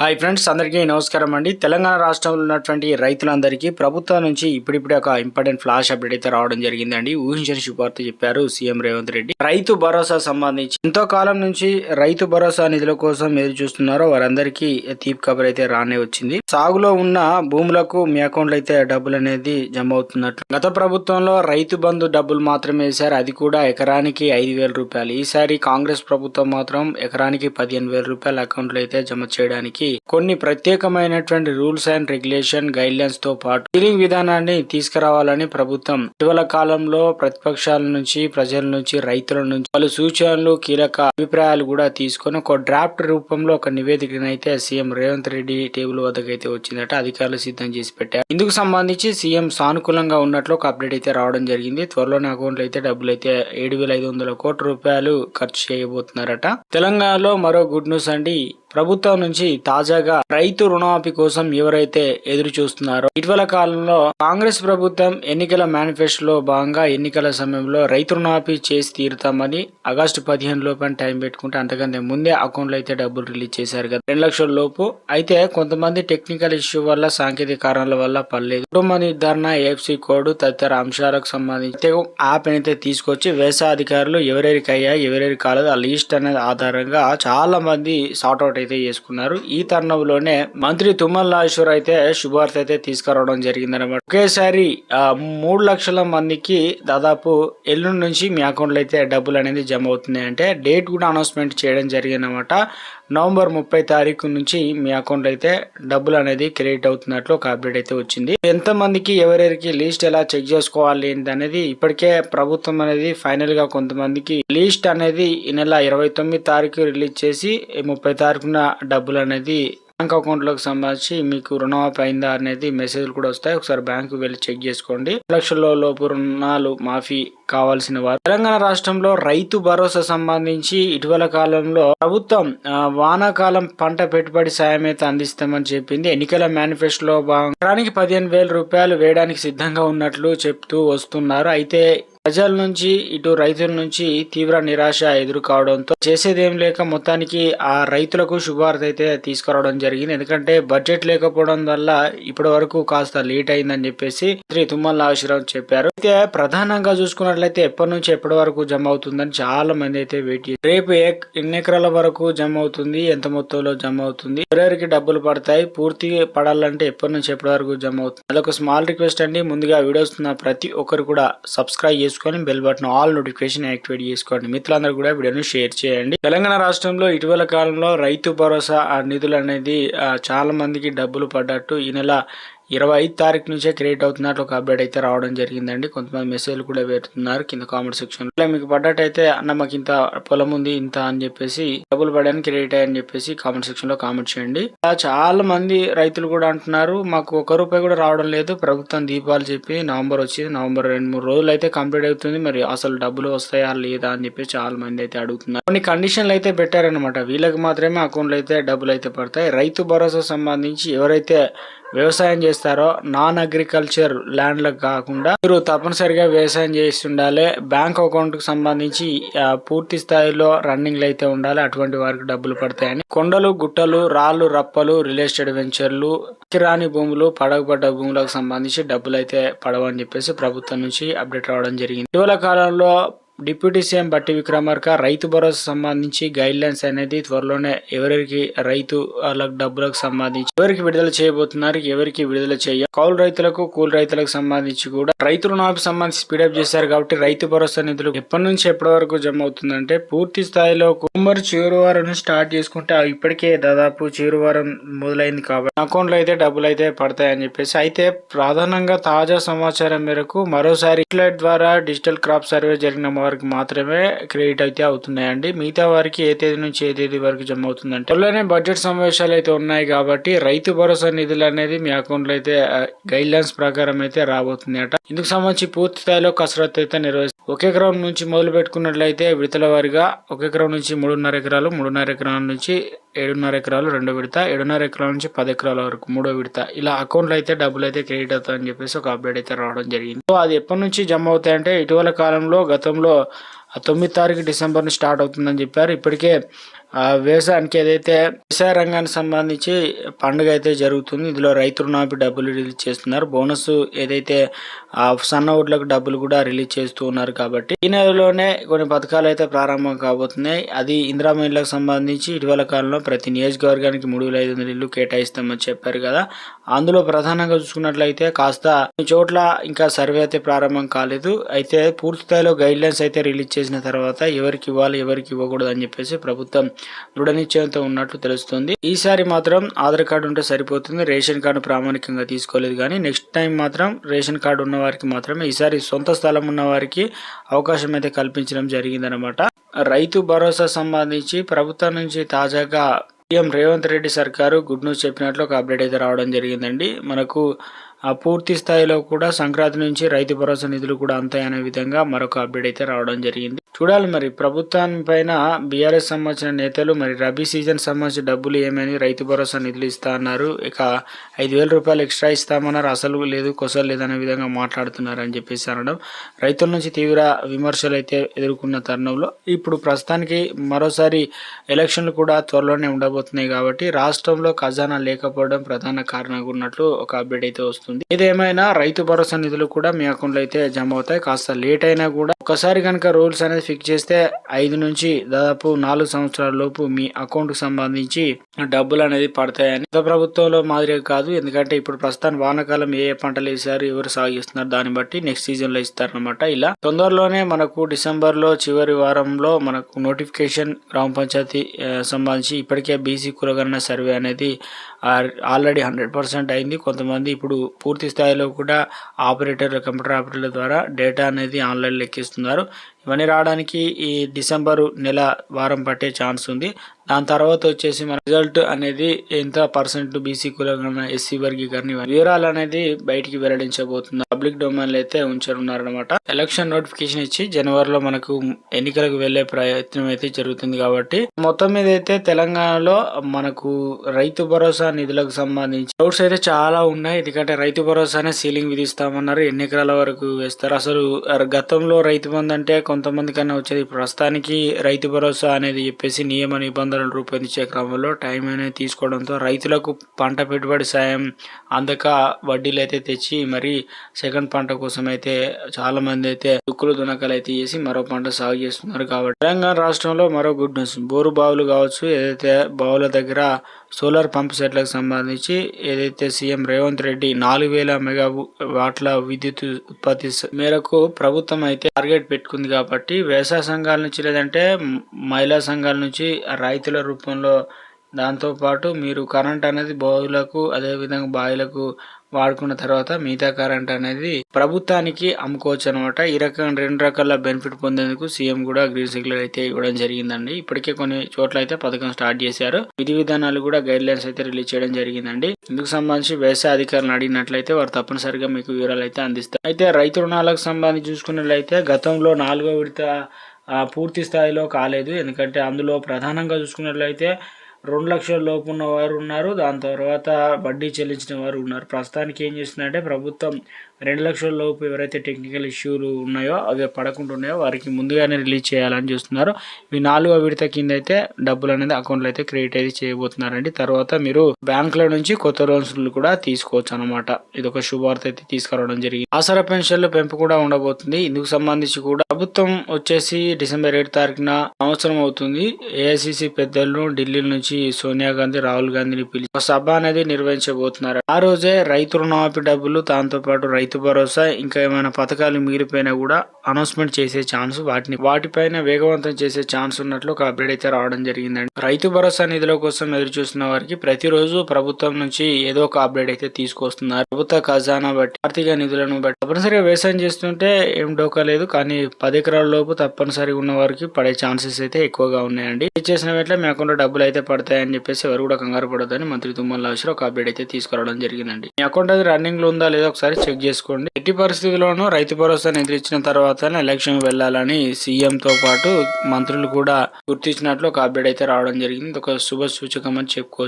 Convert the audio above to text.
Hi friends అందరికీ నమస్కారం అండి. తెలంగాణ రాష్ట్రంలో ఉన్నటువంటి రైతులందరికీ ప్రభుత్వం నుంచి ఇప్పుడిప్పుడే ఒక ఇంపార్టెంట్ ఫ్లాష్ అప్డేట్ అయితే రావడం జరిగిందండి. ఊహించని శుభార్త చెప్పారు సీఎం రేవంత్ రెడ్డి. రైతు భరోసా సంబంధించి ఎంతో కాలం నుంచి రైతు భరోసా నిధుల కోసం ఎదురు చూస్తున్నారో వారందరికీ తీపి కబర్ అయితే రానే వచ్చింది. సాగులో ఉన్న భూములకు మీ అకౌంట్లో అయితే డబ్బులు అనేది జమ అవుతున్నట్లు గత ప్రభుత్వంలో రైతు బంధు డబ్బులు మాత్రమే వేశారు. అది కూడా ఎకరానికి ఐదు వేల రూపాయలు. ఈసారి కాంగ్రెస్ ప్రభుత్వం మాత్రం ఎకరానికి పదిహేను వేల రూపాయల అకౌంట్లో అయితే జమ చేయడానికి కొన్ని ప్రత్యేకమైనటువంటి రూల్స్ అండ్ రెగ్యులేషన్ గైడ్లైన్స్తో పాటు డీలింగ్ విధానాన్ని తీసుకురావాలని ప్రభుత్వం ఇటీవల కాలంలో ప్రతిపక్షాల నుంచి ప్రజల నుంచి రైతుల నుంచి పలు సూచనలు కీలక అభిప్రాయాలు కూడా తీసుకొని ఒక డ్రాఫ్ట్ రూపంలో ఒక నివేదికనైతే సీఎం రేవంత్ రెడ్డి టేబుల్ వద్దకు అయితే వచ్చిందట అధికారులు సిద్ధం చేసి పెట్టారు. ఇందుకు సంబంధించి సీఎం సానుకూలంగా ఉన్నట్లు ఒక అప్డేట్ అయితే రావడం జరిగింది. త్వరలోనే అకౌంట్లో అయితే డబ్బులు అయితే ఏడు వేల ఐదు వందల కోట్ల రూపాయలు ఖర్చు చేయబోతున్నారట. తెలంగాణలో మరో గుడ్ న్యూస్ అండి. ప్రభుత్వం నుంచి తాజాగా రైతు రుణమాఫీ కోసం ఎవరైతే ఎదురు చూస్తున్నారో ఇటీవల కాలంలో కాంగ్రెస్ ప్రభుత్వం ఎన్నికల మేనిఫెస్టోలో భాగంగా ఎన్నికల సమయంలో రైతు రుణమాఫీ చేసి తీరుతామని ఆగస్టు పదిహేను లోపు టైం పెట్టుకుంటే అంతకంటే ముందే అకౌంట్లో అయితే డబ్బులు రిలీజ్ చేశారు కదా. రెండు లక్షల లోపు. అయితే కొంతమంది టెక్నికల్ ఇష్యూ వల్ల సాంకేతిక కారణాల వల్ల పర్లేదు. కుటుంబ నిర్ధారణ ఏఎఫ్సి కోడ్ తదితర అంశాలకు సంబంధించి యాప్ అయితే తీసుకొచ్చి వ్యవసాయ అధికారులు ఎవరెవరికి అయ్యా ఎవరెవరికి కాలేదు ఆ లిస్ట్ అనేది ఆధారంగా చాలా మంది సార్ట్ అవుట్ అయితే చేసుకున్నారు. ఈ తరుణంలోనే మంత్రి తుమ్మల నాగేశ్వర్ అయితే శుభార్త అయితే తీసుకురావడం జరిగిందనమాట ఒకేసారి ఆ, మూడు లక్షల మందికి దాదాపు ఎల్లుండి నుంచి మీ అకౌంట్లో అయితే డబ్బులు అనేది జమ అవుతున్నాయి అంటే డేట్ కూడా అనౌన్స్మెంట్ చేయడం జరిగిందనమాట నవంబర్ ముప్పై తారీఖు నుంచి మీ అకౌంట్ అయితే డబ్బులు అనేది క్రెడిట్ అవుతున్నట్లు ఒక అప్డేట్ అయితే వచ్చింది. ఎంత మందికి ఎవరెవరికి లిస్ట్ ఎలా చెక్ చేసుకోవాలి అనేది ఇప్పటికే ప్రభుత్వం అనేది ఫైనల్గా కొంతమందికి లిస్ట్ అనేది ఈ నెల ఇరవై తొమ్మిది తారీఖు రిలీజ్ చేసి ముప్పై తారీఖున డబ్బులు అనేది బ్యాంక్ అకౌంట్లోకి సంబంధించి మీకు రుణమాఫీ అయిందా అనేది మెసేజ్లు కూడా వస్తాయి. ఒకసారి బ్యాంకు వెళ్ళి చెక్ చేసుకోండి. లక్షల లోపు రుణాలు మాఫీ కావాల్సిన వారు. తెలంగాణ రాష్ట్రంలో రైతు భరోసా సంబంధించి ఇటీవల కాలంలో ప్రభుత్వం వానాకాలం పంట పెట్టుబడి సాయం అయితే అందిస్తామని చెప్పింది. ఎన్నికల మేనిఫెస్టోలో భాగంగా ఎకరానికి పదిహేను వేల రూపాయలు వేయడానికి సిద్ధంగా ఉన్నట్లు చెప్తూ వస్తున్నారు. అయితే ప్రజల నుంచి ఇటు రైతుల నుంచి తీవ్ర నిరాశ ఎదురు కావడంతో చేసేదేం లేక మొత్తానికి ఆ రైతులకు శుభార్త అయితే తీసుకురావడం జరిగింది. ఎందుకంటే బడ్జెట్ లేకపోవడం వల్ల ఇప్పటి వరకు కాస్త లేట్ అయిందని చెప్పేసి శ్రీ తుమ్మల నాగేశ్వరరావు చెప్పారు. అయితే ప్రధానంగా చూసుకున్నట్లయితే ఎప్పటి నుంచి ఎప్పటి వరకు జమ అవుతుందని చాలా మంది అయితే వెయిట్ చేస్తారు రేపు ఎన్ని ఎకరాల వరకు జమ అవుతుంది ఎంత మొత్తంలో జమ అవుతుంది ఎవరెవరికి డబ్బులు పడతాయి పూర్తి పడాలంటే ఎప్పటి నుంచి ఎప్పటి వరకు జమ అవుతుంది? అదొక స్మాల్ రిక్వెస్ట్ అండి. ముందుగా వీడియోస్ ప్రతి ఒక్కరు కూడా సబ్స్క్రైబ్ చేసుకొని bell button all notification activate చేసుకోండి. మిత్రులందరూ కూడా వీడియోను షేర్ చేయండి. తెలంగాణ రాష్ట్రంలో ఇటీవల కాలంలో రైతు భరోసా ఆ నిధులు అనేది చాలా మందికి డబ్బులు పడ్డట్టు ఈ నెల ఇరవై ఐదు తారీఖు నుంచే క్రియేట్ అవుతున్నట్లు ఒక అప్డేట్ అయితే రావడం జరిగిందండి. కొంతమంది మెసేజ్లు కూడా పెడుతున్నారు కింద కామెంట్ సెక్షన్. లో మీకు పడ్డట్టయితే అన్న మాకు ఇంత పొలం ఉంది ఇంత అని చెప్పేసి డబ్బులు పడడానికి క్రియేట్ అయ్యని చెప్పేసి కామెంట్ సెక్షన్లో కామెంట్ చేయండి. ఇలా చాలా మంది రైతులు కూడా అంటున్నారు మాకు ఒక రూపాయి కూడా రావడం లేదు ప్రభుత్వం దీపాలు చెప్పి నవంబర్ వచ్చింది నవంబర్ రెండు మూడు రోజులు అయితే కంప్లీట్ అవుతుంది మరి అసలు డబ్బులు వస్తాయా లేదా అని చెప్పి చాలా మంది అయితే అడుగుతున్నారు. కొన్ని కండిషన్లు అయితే పెట్టారనమాట వీళ్ళకి మాత్రమే అకౌంట్లో అయితే డబ్బులు అయితే పడతాయి. రైతు భరోసా సంబంధించి ఎవరైతే వ్యవసాయం చేస్తారో నాన్ అగ్రికల్చర్ ల్యాండ్లకు కాకుండా మీరు తప్పనిసరిగా వ్యవసాయం చేసి ఉండాలి బ్యాంక్ అకౌంట్కి సంబంధించి పూర్తి స్థాయిలో రన్నింగ్లు అయితే ఉండాలి. అటువంటి వారికి డబ్బులు పడతాయని. కొండలు గుట్టలు రాళ్ళు రప్పలు రియల్ ఎస్టేట్ వెంచర్లు రాని భూములు పడగబడ్డ భూములకు సంబంధించి డబ్బులు అయితే పడవని చెప్పేసి ప్రభుత్వం నుంచి అప్డేట్ రావడం జరిగింది. ఇటీవల కాలంలో డిప్యూటీ సీఎం బట్టి విక్రమార్క రైతు భరోసా సంబంధించి గైడ్ లైన్స్ అనేది త్వరలోనే ఎవరికి రైతు వాళ్ళకి డబ్బులకు సంబంధించి ఎవరికి విడుదల చేయబోతున్నారు ఎవరికి విడుదల చేయ కౌలు రైతులకు కూలి రైతులకు సంబంధించి కూడా రైతు రుణాలకు సంబంధించి స్పీడప్ చేశారు కాబట్టి రైతు భరోసా నిధులు ఎప్పటి నుంచి ఎప్పటి వరకు జమ అవుతుందంటే పూర్తి స్థాయిలో కుమ్మరి చివరి వారం స్టార్ట్ చేసుకుంటే ఇప్పటికే దాదాపు చివరి వారం మొదలైంది కాబట్టి అకౌంట్లో అయితే డబ్బులు అయితే పడతాయని చెప్పేసి అయితే ప్రధానంగా తాజా సమాచారం మేరకు మరోసారి ద్వారా డిజిటల్ క్రాప్ సర్వే జరిగిన వారికి మాత్రమే క్రెడిట్ అయితే అవుతున్నాయండి. మిగతా వారికి ఏ తేదీ నుంచి ఏ తేదీ వరకు జమ అవుతుందంటే త్వరలోనే బడ్జెట్ సమావేశాలు అయితే ఉన్నాయి కాబట్టి రైతు భరోసా నిధులు అనేది మీ అకౌంట్లో అయితే గైడ్ లైన్స్ ప్రకారం అయితే రాబోతుంది అట ఇందుకు సంబంధించి పూర్తి స్థాయిలో కసరత్తు అయితే నిర్వహిస్తారు ఒకే గ్రౌండ్ నుంచి మొదలు పెట్టుకున్నట్లయితే విడతల వారిగా ఒక ఎకరం నుంచి మూడున్నర ఎకరాలు మూడున్నర ఎకరాల నుంచి ఏడున్నర ఎకరాలు రెండో విడత ఏడున్నర ఎకరాల నుంచి పది ఎకరాల వరకు మూడో విడత. ఇలా అకౌంట్లో అయితే డబ్బులు అయితే క్రెడిట్ అవుతాయని చెప్పేసి ఒక అప్డేట్ అయితే రావడం జరిగింది. సో అది ఎప్పటి నుంచి జమ అవుతాయంటే ఇటీవల కాలంలో గతంలో తొమ్మిది తారీఖు డిసెంబర్ నుంచి స్టార్ట్ అవుతుందని చెప్పారు. ఇప్పటికే వ్యవసాయానికి ఏదైతే వ్యవసాయ రంగానికి సంబంధించి పండుగ అయితే జరుగుతుంది ఇందులో రైతు రుణాపి డబ్బులు రిలీజ్ చేస్తున్నారు. బోనస్ ఏదైతే ఆ సన్న ఓట్లకు డబ్బులు కూడా రిలీజ్ చేస్తూ ఉన్నారు కాబట్టి ఈ నెలలోనే కొన్ని పథకాలు అయితే ప్రారంభం కాబోతున్నాయి. అది ఇందిరా మహిళలకు సంబంధించి ఇటీవల కాలంలో ప్రతి నియోజకవర్గానికి మూడు వేల ఐదు వందల ఇల్లు కేటాయిస్తామని చెప్పారు కదా. అందులో ప్రధానంగా చూసుకున్నట్లయితే కాస్త చోట్ల ఇంకా సర్వే అయితే ప్రారంభం కాలేదు. అయితే పూర్తి స్థాయిలో గైడ్ లైన్స్ అయితే రిలీజ్ చేసిన తర్వాత ఎవరికి ఇవ్వాలి ఎవరికి ఇవ్వకూడదు అని చెప్పేసి ప్రభుత్వం దృఢ నిశ్చయంతో ఉన్నట్లు తెలుస్తుంది. ఈసారి మాత్రం ఆధార్ కార్డు ఉంటే సరిపోతుంది. రేషన్ కార్డు ప్రామాణికంగా తీసుకోలేదు కానీ నెక్స్ట్ టైం మాత్రం రేషన్ కార్డు ఉన్న వారికి మాత్రమే ఈసారి సొంత స్థలం ఉన్న వారికి అవకాశం అయితే కల్పించడం జరిగిందనమాట రైతు భరోసా సంబంధించి ప్రభుత్వం నుంచి తాజాగా సీఎం రేవంత్ రెడ్డి సర్కారు గుడ్ న్యూస్ చెప్పినట్లు ఒక అప్డేట్ అయితే రావడం జరిగిందండి. మనకు పూర్తి స్థాయిలో కూడా సంక్రాంతి నుంచి రైతు భరోసా నిధులు కూడా అంతాయనే విధంగా మరొక అప్డేట్ అయితే రావడం జరిగింది. చూడాలి మరి ప్రభుత్వాన్ని పైన బీఆర్ఎస్ సంబంధించిన నేతలు మరి రబీ సీజన్ సంబంధించిన డబ్బులు ఏమని రైతు భరోసా నిధులు ఇస్తా అన్నారు. ఇక ఐదు వేల రూపాయలు ఎక్స్ట్రా ఇస్తామన్నారు. అసలు లేదు కొసలు లేదనే విధంగా మాట్లాడుతున్నారు అని చెప్పేసి అనడం. రైతుల నుంచి తీవ్ర విమర్శలు అయితే ఎదుర్కొన్న తరుణంలో ఇప్పుడు ప్రస్తుతానికి మరోసారి ఎలక్షన్లు కూడా త్వరలోనే ఉండబోతున్నాయి కాబట్టి రాష్ట్రంలో ఖజానా లేకపోవడం ప్రధాన కారణంగా ఉన్నట్లు ఒక అప్డేట్ అయితే వస్తుంది. ఏదేమైనా రైతు భరోసా నిధులు కూడా మీ అకౌంట్లో అయితే జమ అవుతాయి. కాస్త లేట్ అయినా కూడా ఒకసారి కనుక రూల్స్ అనేది ఫిక్స్ చేస్తే ఐదు నుంచి దాదాపు నాలుగు సంవత్సరాల లోపు మీ అకౌంట్కు సంబంధించి డబ్బులు అనేది పడతాయని గత ప్రభుత్వంలో మాదిరిగా కాదు. ఎందుకంటే ఇప్పుడు ప్రస్తుతం వానాకాలం ఏ ఏ పంటలు వేసారు ఎవరు సాగిస్తున్నారు దాన్ని బట్టి నెక్స్ట్ సీజన్లో ఇస్తారనమాట ఇలా తొందరలోనే మనకు డిసెంబర్లో చివరి వారంలో మనకు నోటిఫికేషన్ గ్రామ పంచాయతీ సంబంధించి ఇప్పటికే బీసీ కులగణన సర్వే అనేది ఆల్రెడీ హండ్రెడ్ పర్సెంట్ అయింది. కొంతమంది ఇప్పుడు పూర్తి స్థాయిలో కూడా ఆపరేటర్లు కంప్యూటర్ ఆపరేటర్ల ద్వారా డేటా అనేది ఆన్లైన్ లెక్కిస్తున్నారు. ఇవన్నీ రావడానికి ఈ డిసెంబర్ నెల వారం పట్టే ఛాన్స్ ఉంది. దాని తర్వాత వచ్చేసి మన రిజల్ట్ అనేది ఎంత పర్సెంట్ బీసీ కులగణ ఎస్సీ వర్గీకరణ వివరాలు అనేది బయటికి వెల్లడించబోతుంది. పబ్లిక్ డొమైన్లో అయితే ఉంచనున్నారనమాట ఎలక్షన్ నోటిఫికేషన్ ఇచ్చి జనవరిలో మనకు ఎన్నికలకు వెళ్ళే ప్రయత్నం అయితే జరుగుతుంది కాబట్టి మొత్తం మీద అయితే తెలంగాణలో మనకు రైతు భరోసా నిధులకు సంబంధించి డౌట్స్ అయితే చాలా ఉన్నాయి. ఎందుకంటే రైతు భరోసానే సీలింగ్ విధిస్తామన్నారు. ఎన్ని ఎకరాల వరకు వేస్తారు. అసలు గతంలో రైతు బంధు అంటే కొంతమంది కన్నా వచ్చేది ప్రస్తుతానికి రైతు భరోసా అనేది చెప్పేసి నియమ నిబంధనలు రూపొందించే క్రమంలో టైం అనేది తీసుకోవడంతో రైతులకు పంట పెట్టుబడి సాయం అందక వడ్డీలు అయితే తెచ్చి మరి సెకండ్ పంట కోసం అయితే చాలా మంది అయితే దుక్కులు దునకలు అయితే చేసి మరో పంట సాగు చేస్తున్నారు కాబట్టి తెలంగాణ రాష్ట్రంలో మరో గుడ్ న్యూస్. బోరు బావులు కావచ్చు ఏదైతే బావుల దగ్గర సోలార్ పంప్ సెట్లకు సంబంధించి ఏదైతే సీఎం రేవంత్ రెడ్డి నాలుగు వేల మెగా వాట్ల విద్యుత్ ఉత్పత్తి మేరకు ప్రభుత్వం అయితే టార్గెట్ పెట్టుకుంది కాబట్టి వ్యవసాయ సంఘాల నుంచి లేదంటే మహిళా సంఘాల నుంచి రైతు రైతుల రూపంలో. దాంతో పాటు మీరు కరెంట్ అనేది బోధులకు అదేవిధంగా బావిలకు వాడుకున్న తర్వాత మిగతా కరెంట్ అనేది ప్రభుత్వానికి అమ్ముకోవచ్చు అనమాట ఈ రకం రెండు రకాల బెనిఫిట్ పొందేందుకు సీఎం కూడా గ్రీన్ సిగ్నల్ అయితే ఇవ్వడం జరిగిందండి. ఇప్పటికే కొన్ని చోట్ల అయితే పథకం స్టార్ట్ చేశారు. విధి విధానాలు కూడా గైడ్ లైన్స్ అయితే రిలీజ్ చేయడం జరిగిందండి. ఇందుకు సంబంధించి వ్యవసాయ అధికారులను అడిగినట్లయితే వారు తప్పనిసరిగా మీకు వివరాలు అయితే అందిస్తారు. అయితే రైతు రుణాలకు సంబంధించి చూసుకున్నట్లయితే గతంలో నాలుగో విడత పూర్తి స్థాయిలో కాలేదు. ఎందుకంటే అందులో ప్రధానంగా చూసుకున్నట్లయితే రెండు లక్షల లోపు ఉన్న వారు ఉన్నారు. దాని తర్వాత వడ్డీ చెల్లించిన వారు ఉన్నారు. ప్రస్తుతానికి ఏం చేస్తుందంటే ప్రభుత్వం రెండు లక్షల లోపు ఎవరైతే టెక్నికల్ ఇష్యూలు ఉన్నాయో అవి పడకుండా ఉన్నాయో వారికి ముందుగానే రిలీజ్ చేయాలని చూస్తున్నారు. ఈ నాలుగో విడత కింద అయితే డబ్బులు అనేది అకౌంట్లో అయితే క్రియేట్ అయితే చేయబోతున్నారండి. తర్వాత మీరు బ్యాంకుల నుంచి కొత్త లోన్స్లు కూడా తీసుకోవచ్చు అనమాట ఇది ఒక శుభార్త అయితే తీసుకురావడం జరిగింది. ఆసరా పెన్షన్ల పెంపు కూడా ఉండబోతుంది. ఇందుకు సంబంధించి కూడా ప్రభుత్వం వచ్చేసి డిసెంబర్ ఏడు తారీఖున సంవత్సరం అవుతుంది. ఏఐసిసి పెద్దలను ఢిల్లీ నుంచి సోనియా గాంధీ రాహుల్ గాంధీని పిలిచి ఒక సభ అనేది నిర్వహించబోతున్నారు. ఆ రోజే రైతు రుణమాఫీ డబ్బులు దాంతో పాటు రైతు భరోసా ఇంకా ఏమైనా పథకాలు మిగిలిపోయినా కూడా అనౌన్స్మెంట్ చేసే ఛాన్స్ వాటిని వాటిపైన వేగవంతం చేసే ఛాన్స్ ఉన్నట్లు ఒక అప్డేట్ అయితే రావడం జరిగిందండి. రైతు భరోసా నిధుల కోసం ఎదురు చూస్తున్న వారికి ప్రతిరోజు ప్రభుత్వం నుంచి ఏదో ఒక అప్డేట్ అయితే తీసుకొస్తున్నారు. ప్రభుత్వ ఖజానా బట్టి ఆర్థిక నిధులను బట్టి తప్పనిసరిగా వ్యవసాయం చేస్తుంటే ఏం డోకా లేదు కానీ పది ఎకరాల లోపు తప్పనిసరిగా ఉన్న వారికి పడే ఛాన్సెస్ అయితే ఎక్కువగా ఉన్నాయండి. ఇది చేసిన వెంటనే మీ అకౌంట్లో డబ్బులు అయితే పడతాయి. పడతాయని చెప్పేసి ఎవరు కూడా కంగారు పడొద్దని మంత్రి తుమ్మల రాజు ఒక అప్డేట్ అయితే తీసుకురావడం జరిగిందండి. మీ అకౌంట్ అది రన్నింగ్లో ఉందా లేదా ఒకసారి చెక్ చేసుకోండి. ఎట్టి పరిస్థితుల్లోనూ రైతు భరోసా నిద్రించిన తర్వాత ఎలక్షన్ వెళ్ళాలని సీఎం తో పాటు మంత్రులు కూడా గుర్తించినట్లు ఒక అప్డేట్ అయితే రావడం జరిగింది. ఒక శుభ సూచకం అని చెప్పుకోవచ్చు.